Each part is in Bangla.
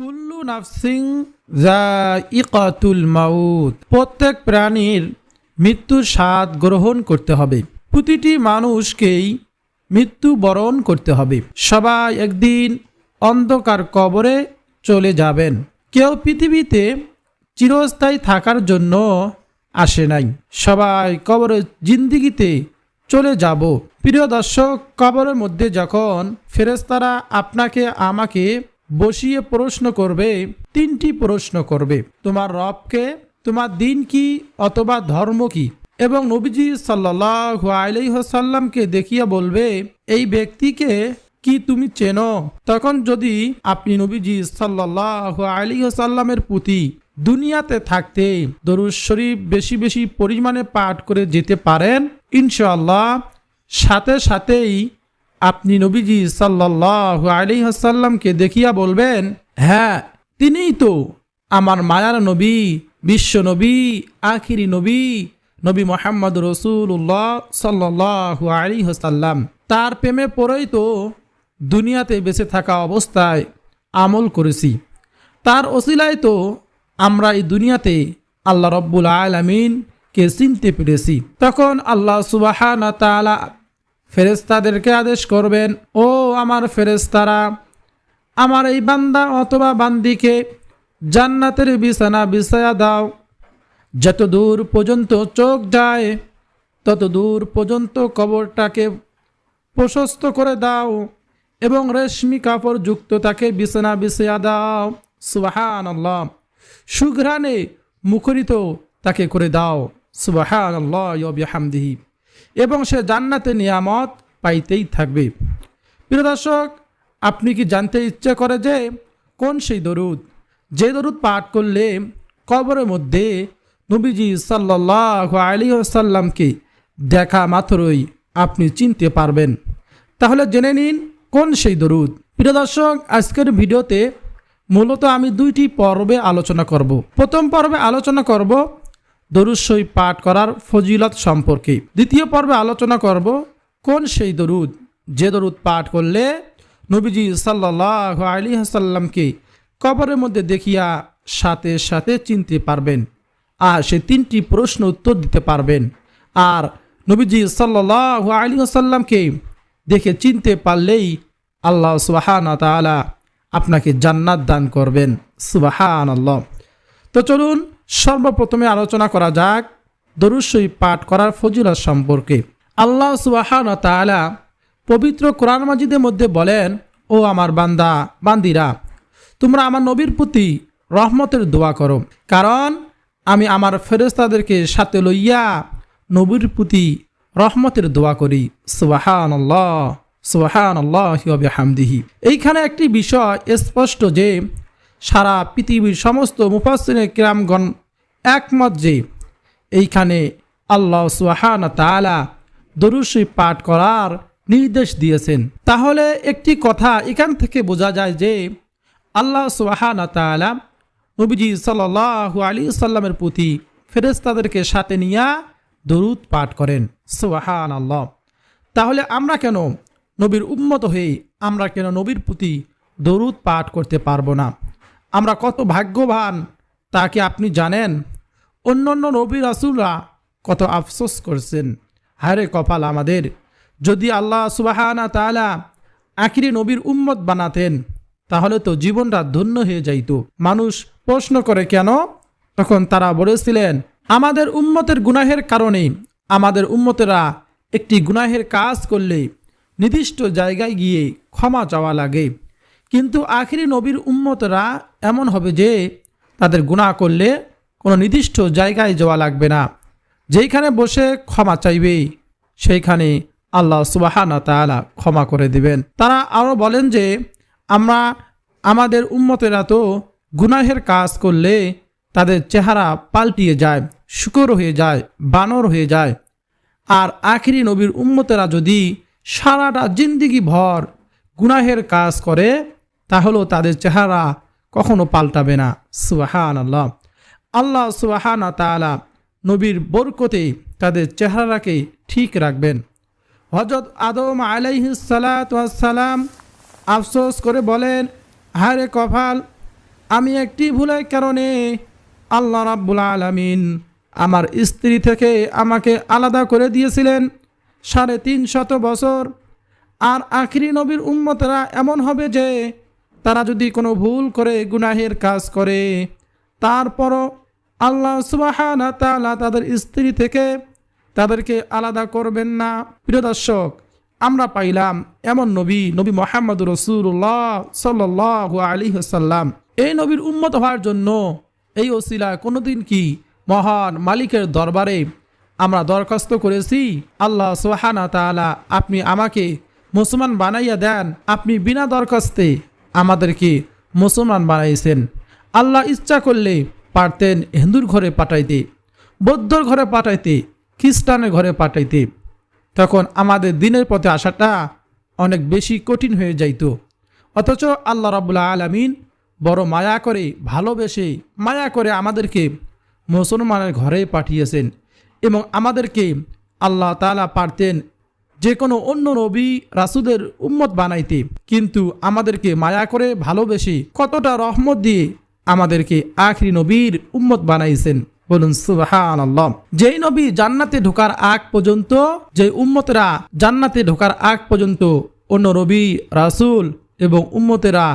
কুল্লু নাফসিং ইকাতুল মাউত। প্রত্যেক প্রাণীর মৃত্যুর স্বাদ গ্রহণ করতে হবে। প্রতিটি মানুষকেই মৃত্যু বরণ করতে হবে। সবাই একদিন অন্ধকার কবরে চলে যাবেন। কেউ পৃথিবীতে চিরস্থায়ী থাকার জন্য আসে নাই। সবাই কবরে জিন্দিগিতে চলে যাব। প্রিয় দর্শক, কবরের মধ্যে যখন ফেরেস্তারা আপনাকে, আমাকে বসিয়ে প্রশ্ন করবে, তিনটি প্রশ্ন করবে। তোমার রবকে, তোমার দিন কি অথবা ধর্ম কি? এবং নবীজি সাল্লাহ আলাইসাল্লামকে দেখিয়া বলবে, এই ব্যক্তিকে কি তুমি চেনো? তখন যদি আপনি নবীজি সাল্লাহ আলী সাল্লামের প্রতি দুনিয়াতে থাকতে দরুদ শরীফ বেশি বেশি পরিমাণে পাঠ করে যেতে পারেন, ইনশাআল্লাহ সাথে সাথেই আপনি নবীজি সাল্লাহ আলী সাল্লামকে দেখিয়া বলবেন হ্যাঁ তিনিই তো আমার মায়ার নবী, বিশ্ব নবী, আখিরি নবী নবী মোহাম্মদ রসুল্লাহ সাল্লাহ আলী হাসাল্লাম তার প্রেমে পরেই তো দুনিয়াতে বেঁচে থাকা অবস্থায় আমল করেছি। তার ওসিলায় তো আমরা এই দুনিয়াতে আল্লাহ রব্বুল আলমিনকে চিনতে পেরেছি। তখন আল্লাহ সুবাহানা তালা ফেরেস্তাদেরকে আদেশ করবেন, ও আমার ফেরেস্তারা আমার এই বান্দা অথবা বান্দিকে জান্নাতের বিছানা বিছায়া দাও। যত দূর পর্যন্ত চোখ যায়, তত দূর পর্যন্ত কবরটাকে প্রশস্ত করে দাও এবং রেশমি কাপড় যুক্ত তাকে বিছানা বিছায়া দাও। সুবাহান আল্লাহ সুঘ্রাণে মুখরিত তাকে করে দাও। সুবাহান আল্লাহামদিহি এবং সে জান্নাতে নিয়ামত পাইতেই থাকবে। প্রিয় দর্শক, আপনি কি জানতে ইচ্ছে করে যে কোন সেই দরুদ? যে দরুদ পাঠ করলে কবরের মধ্যে নবীজি সাল্লাহ আলী সাল্লামকে দেখা মাত্রই আপনি চিনতে পারবেন। তাহলে জেনে নিন কোন সেই দরুদ। প্রিয় দর্শক, আজকের ভিডিওতে মূলত আমি দুইটি পর্বে আলোচনা করব। প্রথম পর্বে আলোচনা করব দরুদ সই পাঠ করার ফজিলত সম্পর্কে। দ্বিতীয় পর্বে আলোচনা করব, কোন সেই দরুদ? যে দরুদ পাঠ করলে নবীজি সাল্লাহ আলী হাসাল্লামকে কবরের মধ্যে দেখিয়া সাথে সাথে চিনতে পারবেন আর সে তিনটি প্রশ্ন উত্তর দিতে পারবেন। আর নবীজি সাল্লাহ আলী আসাল্লামকে দেখে চিনতে পারলেই আল্লাহ সুবাহান তালা আপনাকে জান্নাত দান করবেন। সুবাহান আল্লাহ তো চলুন সর্বপ্রথমে আলোচনা করা যাক দরুসই পাঠ করার ফজিলত সম্পর্কে। আল্লাহ সুবাহান তালা পবিত্র কোরআন মাজিদের মধ্যে বলেন, ও আমার বান্দা, বান্দিরা, তোমরা আমার নবীর প্রতি রহমতের দোয়া করো। কারণ আমি আমার ফেরেস্তাদেরকে সাথে লইয়া নবীর প্রতি রহমতের দোয়া করি। সুবাহান আল্লাহ সুবাহান আল্লাহ হামদিহি এইখানে একটি বিষয় স্পষ্ট যে, সারা পৃথিবীর সমস্ত মুফাসিনে কিরামগণ একমত যে এইখানে আল্লাহ সুহান তালা পাঠ করার নির্দেশ দিয়েছেন। তাহলে একটি কথা এখান থেকে বোঝা যায় যে আল্লাহ সুহান তালা নবীজি সাল আলী সাল্লামের প্রতি ফেরেস্তাদেরকে সাথে নিয়া দরুদ পাঠ করেন। সুহান আল্লাহ তাহলে আমরা কেন নবীর উন্মত হয়ে আমরা কেন নবীর প্রতি দরুদ পাঠ করতে পারব না? আমরা কত ভাগ্যবান তাকে আপনি জানেন? অন্য অন্য নবী রাসুলরা কত আফসোস করছেন। হারে কপাল আমাদের। যদি আল্লাহ সুবাহানা তালা আখিরি নবীর উম্মত বানাতেন, তাহলে তো জীবনটা ধন্য হয়ে যাইত। মানুষ প্রশ্ন করে, কেন? তখন তারা বলেছিলেন, আমাদের উম্মতের গুনাহের কারণে আমাদের উম্মতেরা একটি গুনাহের কাজ করলে নির্দিষ্ট জায়গায় গিয়ে ক্ষমা চাওয়া লাগে। কিন্তু আখিরি নবীর উম্মতরা এমন হবে যে তাদের গুণা করলে কোনো নির্দিষ্ট জায়গায় যাওয়া লাগবে না। যেইখানে বসে ক্ষমা চাইবে, সেইখানে আল্লাহ সুবাহানা তালা ক্ষমা করে দিবেন। তারা আরও বলেন যে, আমরা, আমাদের উম্মতেরা তো গুনাহের কাজ করলে তাদের চেহারা পাল্টিয়ে যায়, শুকর হয়ে যায়, বানর হয়ে যায়। আর আখিরি নবীর উম্মতেরা যদি সারাটা জিন্দিগি ভর গুনাহের কাজ করে, তাহলেও তাদের চেহারা কখনো পাল্টাবে না। সুবাহান আল্লাহ আল্লাহ সুবাহানা তালা নবীর বরকতে তাদের চেহারাকে ঠিক রাখবেন। হজরত আদম আলাইহিসালাম আফসোস করে বলেন হারে কফাল আমি একটি ভুলের কারণে আল্লাহ রাব্বুল আলামিন আমার স্ত্রী থেকে আমাকে আলাদা করে দিয়েছিলেন সাড়ে তিন শত বছর। আর আখিরি নবীর উম্মতেরা এমন হবে যে তারা যদি কোনো ভুল করে, গুনাহের কাজ করে, তারপরও আল্লাহ সুবাহানা তাআলা তাদের স্ত্রী থেকে তাদেরকে আলাদা করবেন না। প্রিয় দর্শক, আমরা পাইলাম এমন নবী নবী মোহাম্মদ রসুল্লাহ সাল্লাহ আলী হাসাল্লাম এই নবীর উন্মত হওয়ার জন্য এই ওসিলা কোনোদিন কি মহান মালিকের দরবারে আমরা দরখাস্ত করেছি, আল্লাহ সোহানা তাআলা আপনি আমাকে মুসলমান বানাইয়া দেন, আপনি বিনা দরখাস্তে আমাদেরকে মুসলমান বানাইছেন। আল্লাহ ইচ্ছা করলে পারতেন হিন্দুর ঘরে পাঠাইতে, বৌদ্ধর ঘরে পাঠাইতে, খ্রিস্টানের ঘরে পাঠাইতে। তখন আমাদের দিনের পথে আসাটা অনেক বেশি কঠিন হয়ে যাইত। অথচ আল্লাহ রাবুল্লাহ আলমিন বড় মায়া করে, ভালোবেসে মায়া করে আমাদেরকে মুসলমানের ঘরে পাঠিয়েছেন এবং আমাদেরকে আল্লাহ তালা পারতেন যে কোনো অন্য নবী রাসুদের উম্মত বানাইতে। কিন্তু আমাদেরকে মায়া করে ভালোবেসে কতটা রহমত দিয়ে আমাদেরকে আখরি নবীর উম্মত বানাইছেন। বলুন সুবাহান আল্লাহ যেই নবী জান্নাতে ঢোকার আগ পর্যন্ত যে উম্মতেরা জান্নাতে ঢোকার আগ পর্যন্ত অন্য নবী, রাসুল এবং উম্মতেরা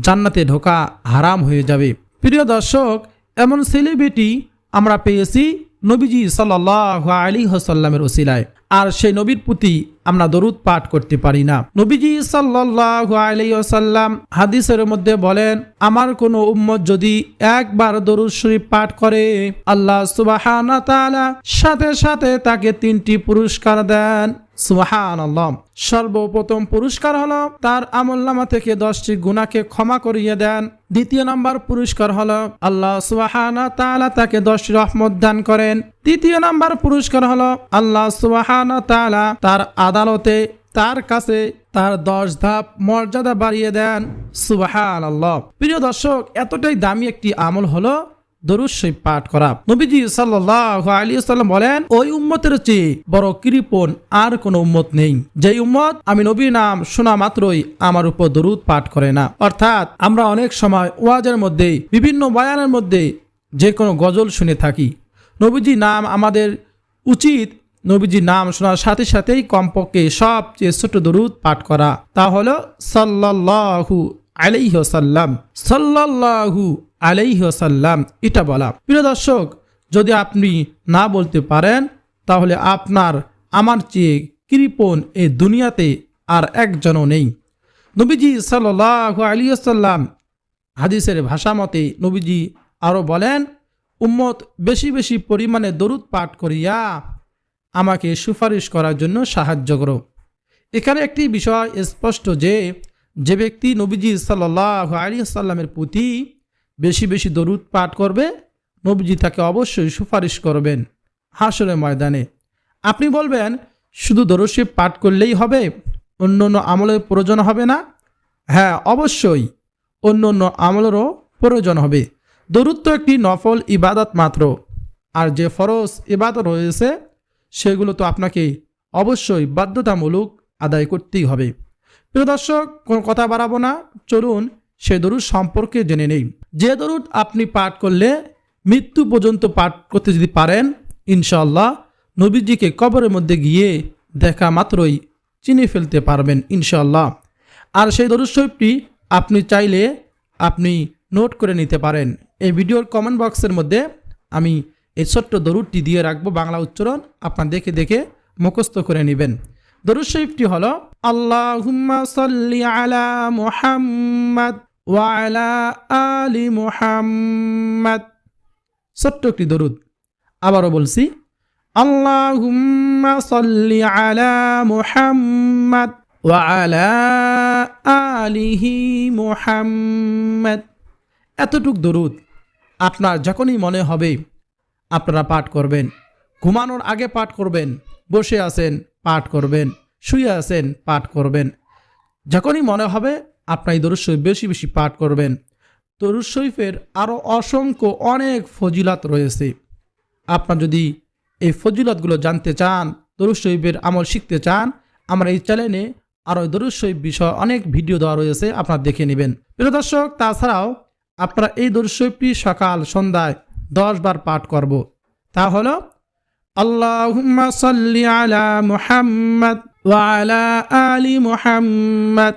জান্নাতে ঢোকা হারাম হয়ে যাবে। প্রিয় দর্শক, এমন সেলিব্রিটি আমরা পেয়েছি নবীজি সাল্লাহ আলী হাসাল্লামের ওসিলায়। আর সেই নবীর প্রতি আমরা দরুদ পাঠ করতে পারি না। নবীজি সাল্লাম হাদিসের মধ্যে বলেন, আমার কোনো উম্মত যদি একবার দরুদ শরীফ পাঠ করে, আল্লাহ সুবাহ সাথে সাথে তাকে তিনটি পুরস্কার দেন। সুবাহান সর্বপ্রথম পুরস্কার হলো তার আমলনামা থেকে দশটি গুণাকে ক্ষমা করিয়ে দেন। দ্বিতীয় নম্বর পুরস্কার হলো আল্লাহ সুবাহানা তাআলা তাকে দশটি রহমত দান করেন। তৃতীয় নম্বর পুরস্কার হলো আল্লাহ সুবাহানা তাআলা তার আদালতে তার কাছে তার দশ ধাপ মর্যাদা বাড়িয়ে দেন। সুবাহান আল্লাহ প্রিয় দর্শক, এতটাই দামি একটি আমল হলো দরুদ পাঠ করা। নবীজি সাল্লাহ আলী সাল্লাম বলেন, ওই উম্মতের চেয়ে বড় কৃপণ আর কোনো উম্মত নেই। যেই উম্মত আমি নবীর নাম শোনা মাত্রই আমার উপর দরুদ পাঠ করে না। অর্থাৎ আমরা অনেক সময় ওয়াজের মধ্যে, বিভিন্ন বয়ানের মধ্যে যে কোনো গজল শুনে থাকি। নবীজি নাম আমাদের উচিত নবীজি নাম শোনার সাথে সাথেই কমপক্ষে সবচেয়ে ছোট দরুদ পাঠ করা। তা হলো সাল্লাল্লাহু আলাইহসাল্লাম সাল্লাল্লাহু আলাইহসাল্লাম এটা বলা। প্রিয় দর্শক, যদি আপনি না বলতে পারেন, তাহলে আপনার, আমার চেয়ে কৃপণ এ দুনিয়াতে আর একজনও নেই। নবীজি সাল্লাহ আলিয়াল্লাম হাদিসের ভাষা মতে নবীজি আরও বলেন, উম্মত বেশি বেশি পরিমাণে দরুদ পাঠ করিয়া আমাকে সুপারিশ করার জন্য সাহায্য করো। এখানে একটি বিষয় স্পষ্ট যে যে ব্যক্তি নবীজি সাল্লাহ আলী সাল্লামের প্রতি বেশি বেশি দরুদ পাঠ করবে, নবীজি তাকে অবশ্যই সুপারিশ করবেন হাসরের ময়দানে। আপনি বলবেন, শুধু দরশিব পাঠ করলেই হবে? অন্য অন্য আমলের প্রয়োজন হবে না? হ্যাঁ অবশ্যই। অন্য অন্য আমলেরও প্রয়োজন হবে। দরুদ তো একটি নফল ইবাদত মাত্র। আর যে ফরজ ইবাদত রয়েছে, সেগুলো তো আপনাকে অবশ্যই বাধ্যতামূলক আদায় করতেই হবে। প্রিয় দর্শক, কোনো কথা বাড়াবো না। চলুন সে দরুদ সম্পর্কে জেনে নেই। যে দরুদ আপনি পাঠ করলে মৃত্যু পর্যন্ত পাঠ করতে যদি পারেন ইনশাল্লাহ নবীজিকে কবরের মধ্যে গিয়ে দেখা মাত্রই চিনে ফেলতে পারবেন ইনশাল্লাহ আর সেই দরুদ শরীফটি আপনি চাইলে আপনি নোট করে নিতে পারেন। এই ভিডিওর কমেন্ট বক্সের মধ্যে আমি এই ছোট্ট দরুদটি দিয়ে রাখব, বাংলা উচ্চারণ আপনার দেখে দেখে মুখস্থ করে নেবেন। দরুদ শরীফটি হলো, আল্লাহুম্মা সাল্লি আলা মুহাম্মাদ ওয়া আলা আলি মুহাম্মাদ। ছোট্ট একটি দরুদ। আবারও বলছি, আল্লাহুম্মা সাল্লি আলা মুহাম্মাদ ওয়া আলা আলিহি মুহাম্মাদ। এতটুক দরুদ আপনার যখনই মনে হবে আপনারা পাঠ করবেন, ঘুমানোর আগে পাঠ করবেন, বসে আছেন, পাঠ করবেন, শুয়ে আছেন, পাঠ করবেন। যখনই মনে হবে আপনার এই দরুদ বেশি বেশি পাঠ করবেন। দরুদ শরীফের আরও অসংখ্য অনেক ফজিলাত রয়েছে। আপনার যদি এই ফজিলতগুলো জানতে চান, দরুদ শরীফের আমল শিখতে চান, আমার এই চ্যানেলে আরও দরুদ শরীফ বিষয় অনেক ভিডিও দেওয়া রয়েছে, আপনারা দেখে নেবেন। প্রিয় দর্শক, তাছাড়াও আপনারা এই দর্শকটি সকাল সন্ধ্যায় দশ বার পাঠ করব। তা হলো, আল্লাহুম্মা সাল্লি আলা মুহাম্মদ ওয়া আলা আলি মুহাম্মদ।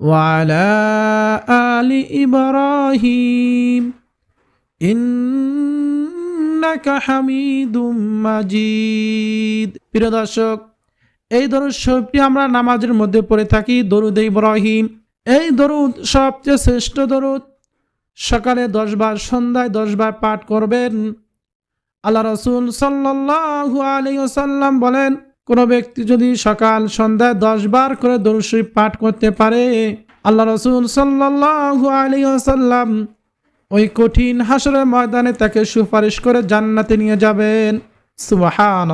وعلى آل إبراهيم ইন্নাকা হামিদুম মাজিদ প্রিয় দর্শক এই দরুদ শরীফটি আমরা নামাজের মধ্যে পড়ে থাকি দরুদ ইব্রাহিম এই দরুদ সবচেয়ে শ্রেষ্ঠ দরুদ সকালে দশ বার সন্ধ্যায় দশ বার পাঠ করবেন আল্লাহ রসুল সাল্লাল্লাহু আলাইহি ওয়াসাল্লাম বলেন কোনো ব্যক্তি যদি সকাল সন্ধ্যায় দশ বার করে দরুদ পাঠ করতে পারে, আল্লাহ রসুল সাল্লাল্লাহু আলাইহি ওয়াসাল্লাম ওই কঠিন হাসরের ময়দানে তাকে সুপারিশ করে জান্নাতে নিয়ে যাবেন। সুবাহান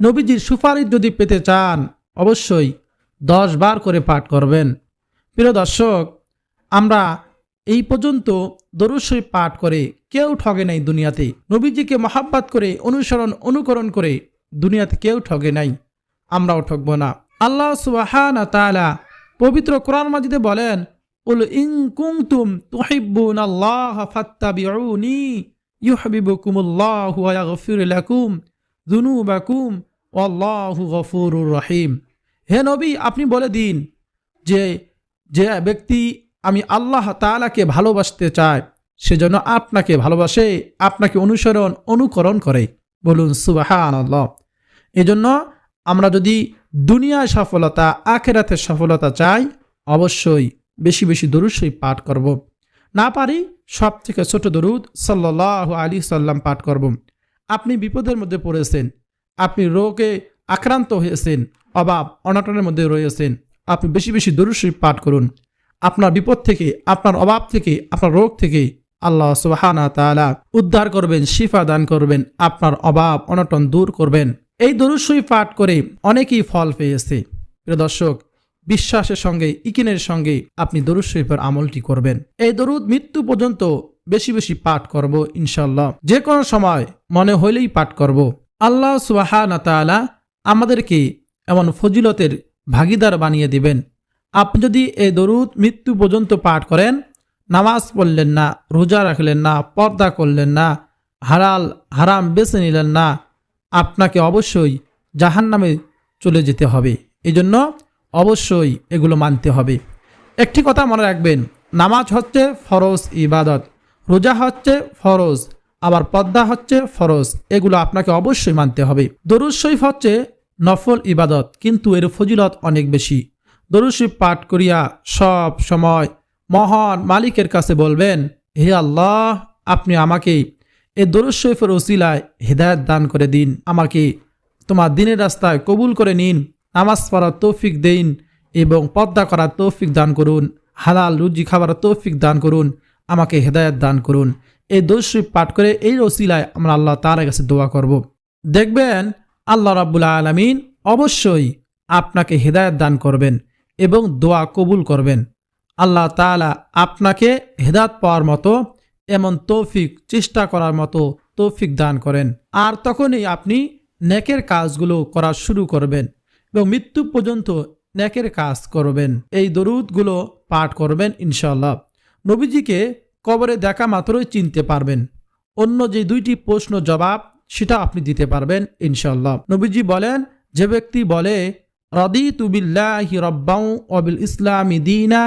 নবীজির সুপারিশ যদি পেতে চান, অবশ্যই দশ বার করে পাঠ করবেন। প্রিয় দর্শক, আমরা এই পর্যন্ত দরুশরী পাঠ করে কেউ ঠগে নাই দুনিয়াতে। নবীজিকে মহাব্বাত করে, অনুসরণ, অনুকরণ করে দুনিয়াতে কেউ ঠগে নাই, আমরাও ঠকব না। আল্লাহ সুবাহান তালা পবিত্র কোরআন মাজিদে বলেন, উল ইং কুমতুম তুহিব্বুন আল্লাহ ফাত্তাবিউনি ইউহাবিবুকুমুল্লাহু ওয়া ইয়াগফির লাকুম যুনুবাকুম ওয়াল্লাহু গফুরুর রহিম। হে নবী, আপনি বলে দিন যে যে ব্যক্তি আমি আল্লাহ তালাকে ভালোবাসতে চায় সেজন্য আপনাকে ভালোবাসে, আপনাকে অনুসরণ, অনুকরণ করে। বলুন সুবাহান আল্লাহ এজন্য আমরা যদি দুনিয়ায় সফলতা আখেরাতের সফলতা চাই, অবশ্যই বেশি বেশি শরীফ পাঠ করব। না পারি সব থেকে ছোট দরুদ সাল্লাহ আলী সাল্লাম পাঠ করব। আপনি বিপদের মধ্যে পড়েছেন, আপনি রোগে আক্রান্ত হয়েছেন, অভাব, অনটনের মধ্যে রয়েছেন, আপনি বেশি বেশি দরুদ পাঠ করুন আপনার বিপদ থেকে, আপনার অভাব থেকে, আপনার রোগ থেকে আল্লাহ সুবাহানা তালা উদ্ধার করবেন, শিফা দান করবেন, আপনার অভাব, অনটন দূর করবেন। এই শরীফ পাঠ করে অনেকেই ফল পেয়েছে। দর্শক, বিশ্বাসের সঙ্গে, ইকিনের সঙ্গে আপনি দরুদ শরীফের আমলটি করবেন। এই দরুদ মৃত্যু পর্যন্ত বেশি বেশি পাঠ করব ইনশাল্লাহ যে কোনো সময় মনে হইলেই পাঠ করব। আল্লাহ সুবাহানা তালা আমাদেরকে এমন ফজিলতের ভাগিদার বানিয়ে দিবেন। আপনি যদি এই দরুদ মৃত্যু পর্যন্ত পাঠ করেন নামাজ পড়লেন না, রোজা রাখলেন না, পর্দা করলেন না হারাল হারাম বেছে নিলেন না, আপনাকে অবশ্যই জাহান নামে চলে যেতে হবে। এই জন্য অবশ্যই এগুলো মানতে হবে। একটি কথা মনে রাখবেন, নামাজ হচ্ছে ফরজ ইবাদত, রোজা হচ্ছে ফরজ, আবার পদ্মা হচ্ছে ফরজ, এগুলো আপনাকে অবশ্যই মানতে হবে। দরুদ শরীফ হচ্ছে নফল ইবাদত, কিন্তু এর ফজিলত অনেক বেশি। দরুদ শরীফ পাঠ করিয়া সব সময় মহান মালিকের কাছে বলবেন, হে আল্লাহ, আপনি আমাকে এ দরুদ শরীফের ওসিলায় হেদায়ত দান করে দিন। আমাকে তোমার দিনের রাস্তায় কবুল করে নিন, নামাজ পড়ার তৌফিক দিন এবং পদ্মা করার তৌফিক দান করুন, হালাল রুজি খাবার তৌফিক দান করুন, আমাকে হেদায়ত দান করুন। এই দোষরীফ পাঠ করে এই রসিলায় আমরা আল্লাহ তার কাছে দোয়া করব। দেখবেন, আল্লাহ রাবুল্লা আলমিন অবশ্যই আপনাকে হেদায়ত দান করবেন এবং দোয়া কবুল করবেন। আল্লাহ তালা আপনাকে হেদাত পাওয়ার মতো, এমন তৌফিক, চেষ্টা করার মতো তৌফিক দান করেন। আর তখনই আপনি নেকের কাজগুলো করা শুরু করবেন এবং মৃত্যু পর্যন্ত নেকের কাজ করবেন। এই দরুদগুলো পাঠ করবেন ইনশাল্লাহ নবীজিকে কবরে দেখা মাত্রই চিনতে পারবেন। অন্য যে দুইটি প্রশ্ন জবাব, সেটা আপনি দিতে পারবেন ইনশাল্লাহ নবীজি বলেন, যে ব্যক্তি বলে রদি তুবিল্লাহি রব্বাউ অবিল ইসলামী দিনা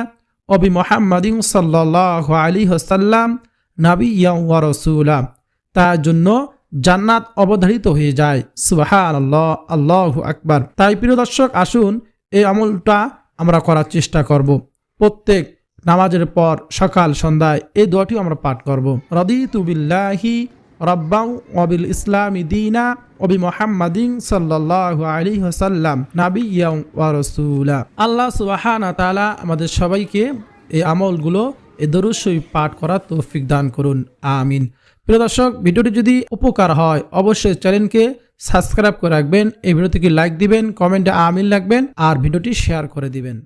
অবি মোহাম্মদিন সাল্লাহ আলী হাসাল্লাম নাবি ওয়া রসুলা। তার জন্য জান্নাত অবধারিত হয়ে যায়। সুবাহান আল্লাহ আল্লাহ আকবার। তাই প্রিয় দর্শক, আসুন এই আমলটা আমরা করার চেষ্টা করব। প্রত্যেক নামাজের পর সকাল, সন্ধ্যায় এই দোয়াটিও আমরা পাঠ করব। রদি তুবিল্লাহি রব্বাউ অবিল ইসলাম দিনা অবি মোহাম্মদিন সাল্লাহ আলী হাসাল্লাম নাবি ওয়া রসুলা। আল্লাহ সুবাহানা তালা আমাদের সবাইকে এই আমলগুলো এ শরীফ পাঠ করার তৌফিক দান করুন। আমিন। প্রিয় দর্শক, ভিডিওটি যদি উপকার হয়, অবশ্যই চ্যানেলকে সাবস্ক্রাইব করে রাখবেন, এই ভিডিওটিকে লাইক দিবেন, কমেন্টে আমিন রাখবেন, আর ভিডিওটি শেয়ার করে দিবেন।